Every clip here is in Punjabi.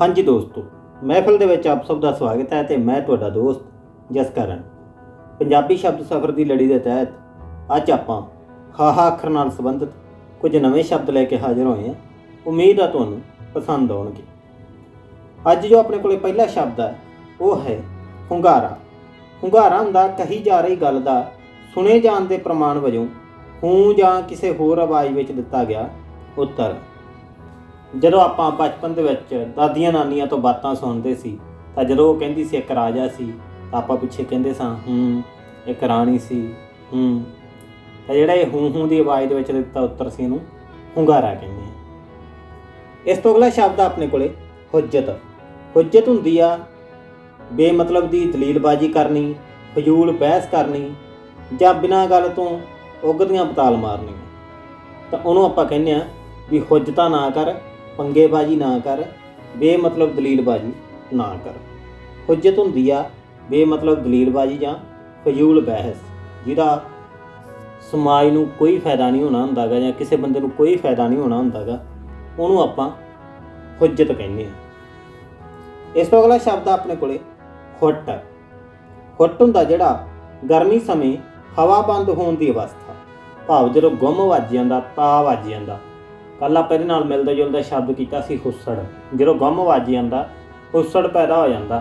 ਹਾਂਜੀ ਦੋਸਤੋ, ਮਹਿਫਲ ਦੇ ਵਿੱਚ ਆਪ ਸਭ ਦਾ ਸਵਾਗਤ ਹੈ ਤੇ ਮੈਂ ਤੁਹਾਡਾ ਦੋਸਤ ਜਸਕਰਨ। ਪੰਜਾਬੀ ਸ਼ਬਦ ਸਫ਼ਰ ਦੀ ਲੜੀ ਦੇ ਤਹਿਤ ਅੱਜ ਆਪਾਂ ਹਾਹਾ ਅੱਖਰ ਨਾਲ ਸੰਬੰਧਿਤ ਕੁਝ ਨਵੇਂ ਸ਼ਬਦ ਲੈ ਕੇ ਹਾਜ਼ਰ ਹੋਏ ਹਾਂ। ਉਮੀਦ ਆ ਤੁਹਾਨੂੰ ਪਸੰਦ ਆਉਣਗੇ। ਅੱਜ ਜੋ ਆਪਣੇ ਕੋਲੇ ਪਹਿਲਾ ਸ਼ਬਦ ਹੈ, ਉਹ ਹੈ ਹੁੰਗਾਰਾ ਹੁੰਗਾਰਾ ਹੁੰਦਾ ਕਹੀ ਜਾ ਰਹੀ ਗੱਲ ਦਾ ਸੁਣੇ ਜਾਣ ਦੇ ਪ੍ਰਮਾਣ ਵਜੋਂ ਹੂੰ ਜਾਂ ਕਿਸੇ ਹੋਰ ਆਵਾਜ਼ ਵਿੱਚ ਦਿੱਤਾ ਗਿਆ ਉੱਤਰ। ਜਦੋਂ ਆਪਾਂ ਬਚਪਨ ਦੇ ਵਿੱਚ ਦਾਦੀਆਂ ਨਾਨੀਆਂ ਤੋਂ ਬਾਤਾਂ ਸੁਣਦੇ ਸੀ, ਤਾਂ ਜਦੋਂ ਉਹ ਕਹਿੰਦੀ ਸੀ ਇੱਕ ਰਾਜਾ ਸੀ, ਤਾਂ ਆਪਾਂ ਪਿੱਛੇ ਕਹਿੰਦੇ ਸਾਂ, ਹੂੰ, ਇੱਕ ਰਾਣੀ ਸੀ, ਹੂੰ। ਤਾਂ ਜਿਹੜਾ ਇਹ ਹੂੰ ਹੂੰ ਦੀ ਆਵਾਜ਼ ਦੇ ਵਿੱਚ ਦਿੱਤਾ ਉੱਤਰ ਸੀ ਇਹਨੂੰ ਹੁੰਗਾਰਾ ਕਹਿੰਦੇ ਆ। ਇਸ ਤੋਂ ਅਗਲਾ ਸ਼ਬਦ ਆਪਣੇ ਕੋਲੇ, ਹੁਜਤ। ਹੁਜਤ ਹੁੰਦੀ ਆ, ਬੇਮਤਲਬ ਦੀ ਦਲੀਲਬਾਜ਼ੀ ਕਰਨੀ ਫਜ਼ੂਲ ਬਹਿਸ ਕਰਨੀ, ਜਾਂ ਬਿਨਾਂ ਗੱਲ ਤੋਂ ਉਗਦੀਆਂ ਬਤਾਲ ਮਾਰਨੀ ਤਾਂ ਉਹਨੂੰ ਆਪਾਂ ਕਹਿੰਦੇ ਆ ਵੀ ਹੁਜਤਾਂ ਨਾ ਕਰ ਪੰਗੇਬਾਜ਼ੀ ਨਾ ਕਰ, ਬੇਮਤਲਬ ਦਲੀਲਬਾਜ਼ੀ ਨਾ ਕਰ। ਹੁਜਤ ਹੁੰਦੀ ਆ ਬੇਮਤਲਬ ਦਲੀਲਬਾਜ਼ੀ ਜਾਂ ਫਜ਼ੂਲ ਬਹਿਸ, ਜਿਹਦਾ ਸਮਾਜ ਨੂੰ ਕੋਈ ਫਾਇਦਾ ਨਹੀਂ ਹੋਣਾ ਹੁੰਦਾਗਾ ਜਾਂ ਕਿਸੇ ਬੰਦੇ ਨੂੰ ਕੋਈ ਫਾਇਦਾ ਨਹੀਂ ਹੋਣਾ ਹੁੰਦਾਗਾ, ਉਹਨੂੰ ਆਪਾਂ ਹੁਜਤ ਕਹਿੰਦੇ ਆ। ਇਸ ਤੋਂ ਅਗਲਾ ਸ਼ਬਦ ਆ ਆਪਣੇ ਕੋਲੇ, ਹੁੱਟ। ਹੁੱਟ ਹੁੰਦਾ ਜਿਹੜਾ ਗਰਮੀ ਸਮੇਂ ਹਵਾ ਬੰਦ ਹੋਣ ਦੀ ਅਵਸਥਾ, ਭਾਵ ਜਦੋਂ ਗੁੰਮ ਵੱਜ ਜਾਂਦਾ ਤਾ ਵੱਜ ਜਾਂਦਾ। ਕੱਲ ਆਪਾਂ ਇਹਦੇ ਨਾਲ ਮਿਲਦਾ ਜੁਲਦਾ ਸ਼ਬਦ ਕੀਤਾ ਸੀ ਹੁੱਸੜ। ਜਦੋਂ ਗਮ ਵੱਜ ਜਾਂਦਾ, ਹੁੱਸੜ ਪੈਦਾ ਹੋ ਜਾਂਦਾ,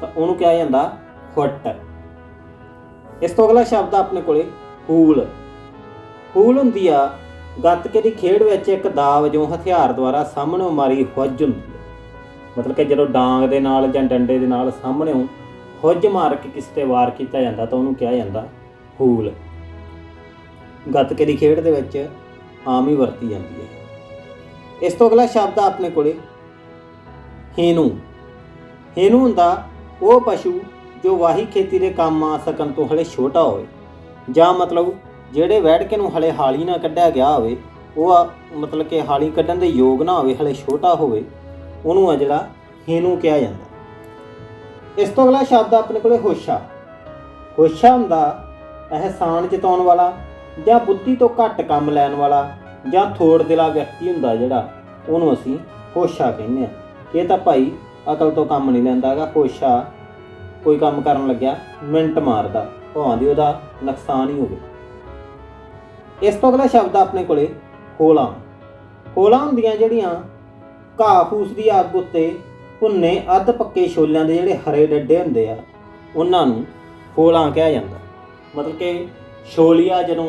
ਤਾਂ ਉਹਨੂੰ ਕਿਹਾ ਜਾਂਦਾ ਹੁੱਟ ਇਸ ਤੋਂ ਅਗਲਾ ਸ਼ਬਦ ਆਪਣੇ ਕੋਲੇ, ਹੂਲ। ਹੂਲ ਹੁੰਦੀ ਆ ਗੱਤਕੇ ਦੀ ਖੇਡ ਵਿੱਚ ਇੱਕ ਦਾ ਵਜੋਂ ਹਥਿਆਰ ਦੁਆਰਾ ਸਾਹਮਣੇ ਮਾਰੀ ਹੁੱਜ ਹੁੰਦੀ ਆ। ਮਤਲਬ ਕਿ ਜਦੋਂ ਡਾਂਗ ਦੇ ਨਾਲ ਜਾਂ ਡੰਡੇ ਦੇ ਨਾਲ ਸਾਹਮਣੇ ਹੁੱਜ ਮਾਰ ਕੇ ਕਿਸੇ ਤੇ ਵਾਰ ਕੀਤਾ ਜਾਂਦਾ, ਤਾਂ ਉਹਨੂੰ ਕਿਹਾ ਜਾਂਦਾ ਹੂਲ। ਗੱਤਕੇ ਦੀ ਖੇਡ ਦੇ ਵਿੱਚ ਆਮ ਹੀ ਵਰਤੀ ਜਾਂਦੀ ਹੈ। ਇਸ ਤੋਂ ਅਗਲਾ ਸ਼ਬਦ ਆ ਆਪਣੇ ਕੋਲੇ। ਹੇਨੂ ਹੇਨੂ ਹੁੰਦਾ ਉਹ ਪਸ਼ੂ ਜੋ ਵਾਹੀ ਖੇਤੀ ਦੇ ਕੰਮ ਆ ਸਕਣ ਤੋਂ ਹਲੇ ਛੋਟਾ ਹੋਵੇ। ਜਾਂ ਮਤਲਬ ਜਿਹੜੇ ਵੈੜ ਕੇ ਨੂੰ ਹਲੇ ਹਾਲੀ ਨਾ ਕੱਢਿਆ ਗਿਆ ਹੋਵੇ, ਉਹ ਮਤਲਬ ਕਿ ਹਾਲੀ ਕੱਢਣ ਦੇ ਯੋਗ ਨਾ ਹੋਵੇ, ਹਲੇ ਛੋਟਾ ਹੋਵੇ, ਉਹਨੂੰ ਆ ਜਿਹੜਾ ਹੇਨੂ ਕਿਹਾ ਜਾਂਦਾ। ਇਸ ਤੋਂ ਅਗਲਾ ਸ਼ਬਦ ਆਪਣੇ ਕੋਲੇ ਹੋਸ਼ਾ। ਹੋਸ਼ਾ ਹੁੰਦਾ ਅਹਿਸਾਨ ਜਿਤਾਉਣ ਵਾਲਾ ਜਾਂ ਬੁੱਧੀ ਤੋਂ ਘੱਟ ਕੰਮ ਲੈਣ ਵਾਲਾ ਜਾਂ ਥੋੜ ਦਿਲਾ ਵਿਅਕਤੀ ਹੁੰਦਾ ਜਿਹੜਾ, ਉਹਨੂੰ ਅਸੀਂ ਹੋਸ਼ਾ ਕਹਿੰਦੇ ਆ ਇਹ ਤਾਂ ਭਾਈ ਅਕਲ ਤੋਂ ਕੰਮ ਨਹੀਂ ਲੈਂਦਾਗਾ ਹੋਸ਼ਾ ਕੋਈ ਕੰਮ ਕਰਨ ਲੱਗਿਆ, ਮਿੰਟ ਮਾਰਦਾ, ਭਾਵੇਂ ਦੀ ਉਹਦਾ ਨੁਕਸਾਨ ਹੀ ਹੋਵੇ। ਇਸ ਤੋਂ ਅਗਲਾ ਸ਼ਬਦ ਆਪਣੇ ਕੋਲੇ ਹੋਲਾਂ ਹੋਲਾਂ ਹੁੰਦੀਆਂ ਜਿਹੜੀਆਂ ਘਾਹ ਫੂਸ ਦੀ ਅੱਗ ਉੱਤੇ ਭੁੰਨੇ ਅੱਧ ਪੱਕੇ ਛੋਲਿਆਂ ਦੇ ਜਿਹੜੇ ਹਰੇ ਡੱਡੇ ਹੁੰਦੇ ਆ, ਉਹਨਾਂ ਨੂੰ ਹੋਲਾਂ ਕਿਹਾ ਜਾਂਦਾ। ਮਤਲਬ ਕਿ ਛੋਲੀਆ ਜਦੋਂ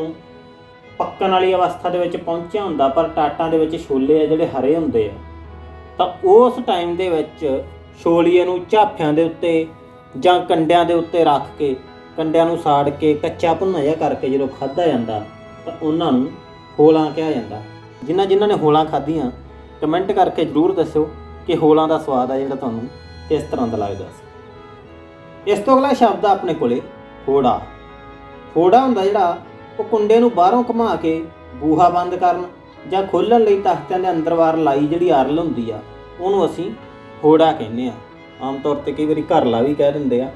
ਪੱਕਣ ਵਾਲੀ ਅਵਸਥਾ ਦੇ ਵਿੱਚ ਪਹੁੰਚਿਆ ਹੁੰਦਾ, ਪਰ ਟਾਟਾਂ ਦੇ ਵਿੱਚ ਛੋਲੇ ਆ ਜਿਹੜੇ ਹਰੇ ਹੁੰਦੇ ਆ। ਤਾਂ ਉਸ ਟਾਈਮ ਦੇ ਵਿੱਚ ਛੋਲੀਏ ਨੂੰ ਝਾਫਿਆਂ ਦੇ ਉੱਤੇ ਜਾਂ ਕੰਡਿਆਂ ਦੇ ਉੱਤੇ ਰੱਖ ਕੇ, ਕੰਡਿਆਂ ਨੂੰ ਸਾੜ ਕੇ, ਕੱਚਾ ਭੁੰਨਾ ਜਿਹਾ ਕਰਕੇ ਜਦੋਂ ਖਾਧਾ ਜਾਂਦਾ, ਤਾਂ ਉਹਨਾਂ ਨੂੰ ਹੋਲਾਂ ਕਿਹਾ ਜਾਂਦਾ। ਜਿਨ੍ਹਾਂ ਜਿਨ੍ਹਾਂ ਨੇ ਹੋਲਾਂ ਖਾਧੀਆਂ ਕਮੈਂਟ ਕਰਕੇ ਜਰੂਰ ਦੱਸਿਓ ਕਿ ਹੋਲਾਂ ਦਾ ਸਵਾਦ ਆ ਜਿਹੜਾ ਤੁਹਾਨੂੰ ਕਿਸ ਤਰ੍ਹਾਂ ਦਾ ਲੱਗਦਾ ਸੀ। ਇਸ ਤੋਂ ਅਗਲਾ ਸ਼ਬਦ ਆ ਆਪਣੇ ਕੋਲੇ ਹੋੜਾ ਹੋੜਾ ਹੁੰਦਾ ਜਿਹੜਾ ਉਹ ਕੁੰਡੇ ਨੂੰ ਬਾਹਰੋਂ ਘੁਮਾ ਕੇ ਬੂਹਾ ਬੰਦ ਕਰਨ ਜਾਂ ਖੋਲਣ ਲਈ ਤਖਤਿਆਂ ਦੇ ਅੰਦਰਵਾਰ ਲਾਈ ਜਿਹੜੀ ਅਰਲ ਹੁੰਦੀ ਆ, ਉਹਨੂੰ ਅਸੀਂ ਹੋੜਾ ਕਹਿੰਦੇ ਆ। ਆਮ ਤੌਰ ਤੇ ਕਈ ਵਾਰੀ ਘਰਲਾ ਵੀ ਕਹਿ ਦਿੰਦੇ ਆ,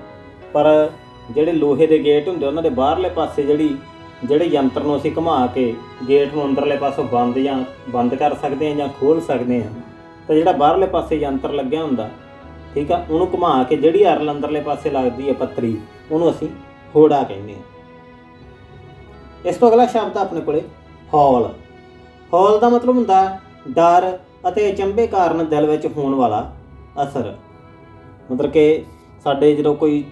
ਪਰ ਜਿਹੜੇ ਲੋਹੇ ਦੇ ਗੇਟ ਹੁੰਦੇ ਉਹਨਾਂ ਦੇ ਬਾਹਰਲੇ ਪਾਸੇ ਜਿਹੜੀ, ਜਿਹੜੇ ਯੰਤਰ ਨੂੰ ਅਸੀਂ ਘੁਮਾ ਕੇ ਗੇਟ ਨੂੰ ਅੰਦਰਲੇ ਪਾਸੋਂ ਬੰਦ ਜਾਂ ਬੰਦ ਕਰ ਸਕਦੇ ਆ ਜਾਂ ਖੋਲ ਸਕਦੇ ਆ, ਤਾਂ ਜਿਹੜਾ ਬਾਹਰਲੇ ਪਾਸੇ ਯੰਤਰ ਲੱਗਿਆ ਹੁੰਦਾ, ਠੀਕ ਆ, ਉਹਨੂੰ ਘੁਮਾ ਕੇ ਜਿਹੜੀ ਅਰਲ ਅੰਦਰਲੇ ਪਾਸੇ ਲੱਗਦੀ ਹੈ ਪੱਤਰੀ ਉਹਨੂੰ ਅਸੀਂ ਹੋੜਾ ਕਹਿੰਦੇ ਆ। ਇਸ ਤੋਂ ਅਗਲਾ ਸ਼ਬਦ ਆਪਣੇ ਕੋਲੇ, ਹੌਲ। ਹੌਲ ਦਾ ਮਤਲਬ ਹੁੰਦਾ ਡਰ ਅਤੇ ਅਚੰਭੇ ਕਾਰਨ ਦਿਲ ਵਿੱਚ ਹੋਣ ਵਾਲਾ ਅਸਰ। ਮਤਲਬ ਕਿ ਸਾਡੇ ਜਦੋਂ ਕੋਈ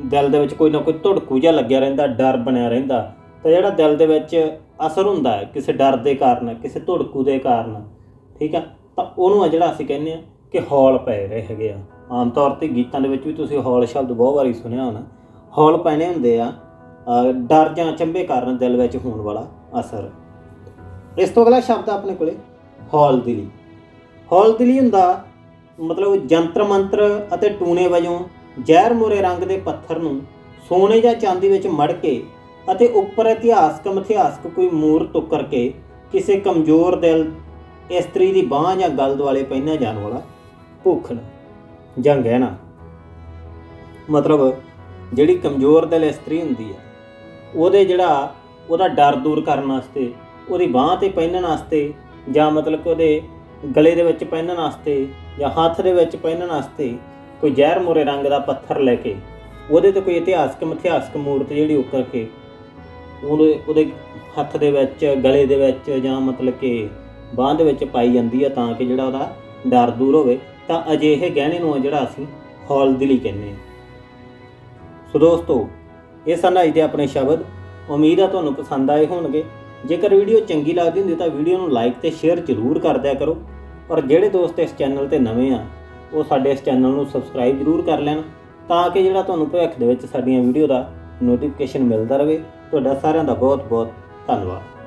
ਦਿਲ ਦੇ ਵਿੱਚ ਕੋਈ ਨਾ ਕੋਈ ਧੜਕੂ ਜਿਹਾ ਲੱਗਿਆ ਰਹਿੰਦਾ, ਡਰ ਬਣਿਆ ਰਹਿੰਦਾ, ਤਾਂ ਜਿਹੜਾ ਦਿਲ ਦੇ ਵਿੱਚ ਅਸਰ ਹੁੰਦਾ ਹੈ, ਕਿਸੇ ਡਰ ਦੇ ਕਾਰਨ, ਕਿਸੇ ਧੜਕੂ ਦੇ ਕਾਰਨ, ਠੀਕ ਆ, ਤਾਂ ਉਹਨੂੰ ਆ ਜਿਹੜਾ ਅਸੀਂ ਕਹਿੰਦੇ ਆ ਕਿ ਹੌਲ ਪੈ ਰਹੇ ਹੈਗੇ ਆ। ਆਮ ਤੌਰ ਤੇ ਗੀਤਾਂ ਦੇ ਵਿੱਚ ਵੀ ਤੁਸੀਂ ਹੌਲ ਸ਼ਬਦ ਬਹੁਤ ਵਾਰੀ ਸੁਣਿਆ ਹੋਣਾ। ਹੌਲ ਪੈਣੇ ਹੁੰਦੇ ਆ ਡਰ ਜਾਂ ਚੰਬੇ ਕਾਰਨ ਦਿਲ ਵਿੱਚ ਹੋਣ ਵਾਲਾ ਅਸਰ। ਇਸ ਤੋਂ ਅਗਲਾ ਸ਼ਬਦ ਆਪਣੇ ਕੋਲੇ, ਹੌਲ ਦਿਲੀ। ਹੌਲ ਦਿਲੀ ਹੁੰਦਾ ਮਤਲਬ ਜੰਤਰ ਮੰਤਰ ਅਤੇ ਟੂਣੇ ਵਜੋਂ ਜ਼ਹਿਰ ਮੋਰੇ ਰੰਗ ਦੇ ਪੱਥਰ ਨੂੰ ਸੋਨੇ ਜਾਂ ਚਾਂਦੀ ਵਿੱਚ ਮੜ ਕੇ ਅਤੇ ਉੱਪਰ ਇਤਿਹਾਸਕ ਮਿਥਿਹਾਸਕ ਕੋਈ ਮੂਰਤ ਉੱਕਰ ਕੇ ਕਿਸੇ ਕਮਜ਼ੋਰ ਦਿਲ, ਇਸਤਰੀ ਦੀ ਬਾਹ ਜਾਂ ਗਲ ਦੁਆਲੇ ਪਹਿਨਿਆ ਜਾਣ ਵਾਲਾ ਭੁੱਖਣ ਜਾਂ ਗਹਿਣਾ। ਮਤਲਬ ਜਿਹੜੀ ਕਮਜ਼ੋਰ ਦਿਲ ਇਸਤਰੀ ਹੁੰਦੀ ਹੈ। ਉਹਦੇ ਜਿਹੜਾ ਉਹਦਾ ਡਰ ਦੂਰ ਕਰਨ ਵਾਸਤੇ, ਉਹਦੀ ਬਾਹ ਤੇ ਪਹਿਨਣ ਵਾਸਤੇ, ਜਾਂ ਮਤਲਬ ਕਿ ਉਹਦੇ ਗਲੇ ਦੇ ਵਿੱਚ ਪਹਿਨਣ ਵਾਸਤੇ, ਜਾਂ ਹੱਥ ਦੇ ਵਿੱਚ ਪਹਿਨਣ ਵਾਸਤੇ ਕੋਈ ਜ਼ਹਿਰ ਮੋਰੇ ਰੰਗ ਦਾ ਪੱਥਰ ਲੈ ਕੇ, ਉਹਦੇ ਤੇ ਕੋਈ ਇਤਿਹਾਸਕ ਮਿਥਿਹਾਸਕ ਮੂਰਤ ਜਿਹੜੀ ਉੱਕਰ ਕੇ ਉਹਦੇ ਉਹਦੇ ਹੱਥ ਦੇ ਵਿੱਚ, ਗਲੇ ਦੇ ਵਿੱਚ ਜਾਂ ਮਤਲਬ ਕਿ ਬਾਂਹ ਦੇ ਵਿੱਚ ਪਾਈ ਜਾਂਦੀ ਹੈ ਤਾਂ ਕਿ ਜਿਹੜਾ ਉਹਦਾ ਡਰ ਦੂਰ ਹੋਵੇ, ਤਾਂ ਅਜਿਹੇ ਗਹਿਣੇ ਨੂੰ ਜਿਹੜਾ ਅਸੀਂ ਹੌਲ ਦਿਲੀ ਕਹਿੰਦੇ ਹਾਂ। ਸੋ ਦੋਸਤੋ ਇਹ ਸਨ ਅੱਜ ਦੇ ਆਪਣੇ ਸ਼ਬਦ। ਉਮੀਦ ਆ ਤੁਹਾਨੂੰ ਪਸੰਦ ਆਏ ਹੋਣਗੇ। ਜੇਕਰ ਵੀਡੀਓ ਚੰਗੀ ਲੱਗਦੀ ਹੁੰਦੀ ਤਾਂ ਵੀਡੀਓ ਨੂੰ ਲਾਈਕ ਤੇ ਸ਼ੇਅਰ ਜ਼ਰੂਰ ਕਰ ਦਿਆ ਕਰੋ। ਔਰ ਜਿਹੜੇ ਦੋਸਤ ਇਸ ਚੈਨਲ ਤੇ ਨਵੇਂ ਆ, ਉਹ ਸਾਡੇ ਇਸ ਚੈਨਲ ਨੂੰ ਸਬਸਕ੍ਰਾਈਬ ਜ਼ਰੂਰ ਕਰ ਲੈਣ ਤਾਂ ਕਿ ਜਿਹੜਾ ਤੁਹਾਨੂੰ ਭਵਿੱਖ ਦੇ ਵਿੱਚ ਸਾਡੀਆਂ ਵੀਡੀਓ ਦਾ ਨੋਟੀਫਿਕੇਸ਼ਨ ਮਿਲਦਾ ਰਹੇ। ਤੁਹਾਡਾ ਸਾਰਿਆਂ ਦਾ ਬਹੁਤ ਬਹੁਤ ਧੰਨਵਾਦ।